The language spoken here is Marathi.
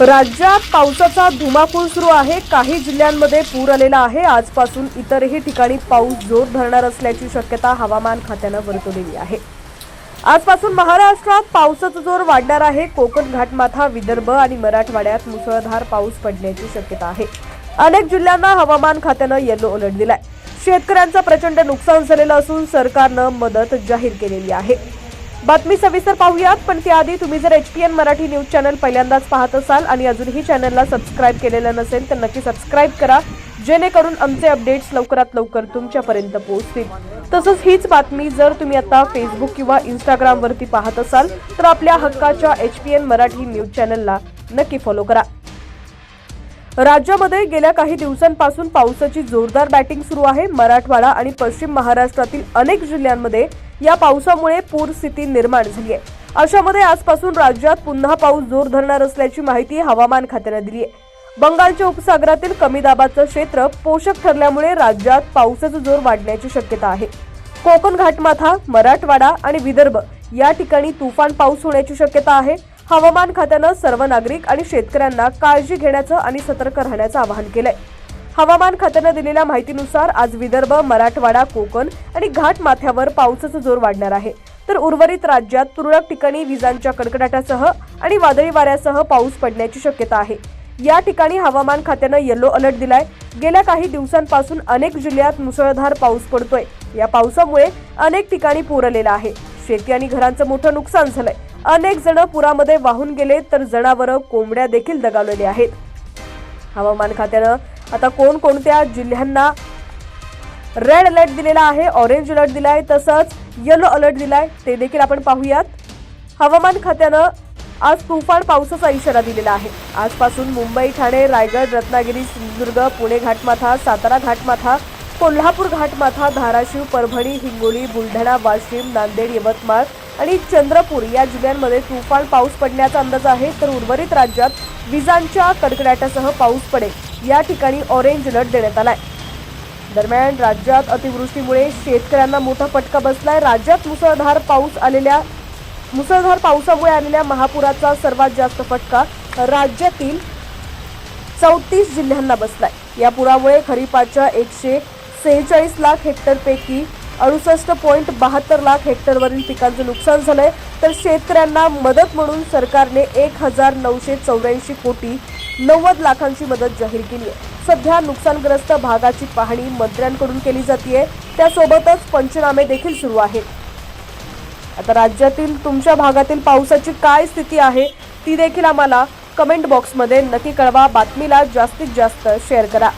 राज्यात पावसाचा धुमाकूळ सुरू आहे. काही जिल्ह्यांमध्ये पूर आलेला आहे. आजपासून इतरही ठिकाणी पाऊस जोर धरणार असल्याची शक्यता हवामान खात्यानं वर्तवलेली आहे. आजपासून महाराष्ट्रात पावसाचा जोर वाढणार आहे. कोकण घाटमाथा विदर्भ आणि मराठवाड्यात मुसळधार पाऊस पडण्याची शक्यता आहे. अनेक जिल्ह्यांना हवामान खात्यानं येलो अलर्ट दिलाय. शेतकऱ्यांचं प्रचंड नुकसान झालेलं असून सरकारनं मदत जाहीर केलेली आहे. बातमी सविस्तर पाहूयात पण त्याआधी तुम्ही जर H P N Marathi news channel पहिल्यांदाच पाहत असाल आणि अजूनही चॅनलला सबस्क्राईब केलेलं नसेल तर नक्की सबस्क्राईब करा जेणेकरून आमचे अपडेट्स लवकरात लवकर तुमच्यापर्यंत पोहोचतील. तसंच हीच बातमी जर तुम्ही आता फेसबुक किंवा इंस्टाग्रामवरती पाहत असाल तर आपल्या हक्काच्या H P N Marathi news चॅनलला नक्की फॉलो करा. राज्यामध्ये गेल्या काही दिवसांपासून पावसाची जोरदार बॅटिंग सुरू आहे. मराठवाडा आणि पश्चिम महाराष्ट्रातील अनेक जिल्ह्यांमध्ये या पावसामुळे पूर स्थिती निर्माण झाली आहे. अशामध्ये आजपासून राज्यात पुन्हा पाऊस जोर धरणार असल्याची माहिती हवामान खात्यानं दिली आहे. बंगालच्या उपसागरातील कमी दाबाचं क्षेत्र पोषक ठरल्यामुळे राज्यात पावसाचा जोर वाढण्याची शक्यता आहे. कोकण घाटमाथा मराठवाडा आणि विदर्भ या ठिकाणी तुफान पाऊस होण्याची शक्यता आहे. हवामान खात्यानं सर्व नागरिक आणि शेतकऱ्यांना काळजी घेण्याचं आणि सतर्क राहण्याचं आवाहन केलंय. हवामान खात्यानं दिलेल्या माहितीनुसार आज विदर्भ मराठवाडा कोकण आणि घाट माथ्यावर पावसाचा जोर वाढणार आहे. तर उर्वरित राज्यात तुरळक ठिकाणी विजांच्या कडकडाटासह आणि वादळी वाऱ्यासह पाऊस पडण्याची शक्यता आहे. या ठिकाणी हवामान खात्यानं येलो अलर्ट दिलाय. गेल्या काही दिवसांपासून अनेक जिल्ह्यात मुसळधार पाऊस पडतोय. या पावसामुळे अनेक ठिकाणी पूर आलेला आहे. शेती आणि घरांचं मोठं नुकसान झालंय. अनेक जण पुरामध्ये वाहून गेले तर जनावरं कोंबड्या देखील दगावलेले आहेत. हवामान खात्यानं आता कोणकोणत्या जिल्ह्यांना रेड अलर्ट दिलेला आहे ऑरेंज अलर्ट दिलाय तसंच येलो अलर्ट दिलाय ते देखील आपण पाहूयात. हवामान खात्यानं आज तुफान पावसाचा इशारा दिलेला आहे. आजपासून मुंबई ठाणे रायगड रत्नागिरी सिंधुदुर्ग पुणे घाटमाथा सातारा घाटमाथा कोल्हापूर घाटमाथा धाराशिव परभणी हिंगोली बुलढाणा वाशिम नांदेड यवतमाळ आणि चंद्रपूर या जिल्ह्यांमध्ये तुफान पाऊस पडण्याचा अंदाज आहे. तर उर्वरित राज्यात विजांच्या कडकडाटासह पाऊस पडेल. या ठिकाणी ऑरेंज अलर्ट देण्यात आलाय. दरम्यान राज्यात अतिवृष्टीमुळे शेतकऱ्यांना मोठा फटका बसलाय. राज्यात मुसळधार पाऊस आलेल्या मुसळधार पावसामुळे आलेल्या महापुराचा सर्वात जास्त फटका राज्यातील चौतीस जिल्ह्यांना बसलाय. या पुरामुळे खरीपाच्या एकशे सेहेचाळीस लाख हेक्टरपैकी अडुसष्ट पॉईंट बहात्तर लाख हेक्टरवरील पिकांचं नुकसान झालंय. तर शेतकऱ्यांना मदत म्हणून सरकारने एक हजार नऊशे चौऱ्याऐंशी कोटी नव्वद लाखांची मदत जाहीर केली आहे. सध्या नुकसानग्रस्त भागाची पाहणी मंत्र्यांकडून केली जाते त्यासोबतच पंचनामे देखील सुरू आहेत. आता राज्यातील तुमच्या भागातील पावसाची काय स्थिती आहे ती देखील आम्हाला कमेंट बॉक्समध्ये नक्की कळवा. बातमीला जास्तीत जास्त शेअर करा.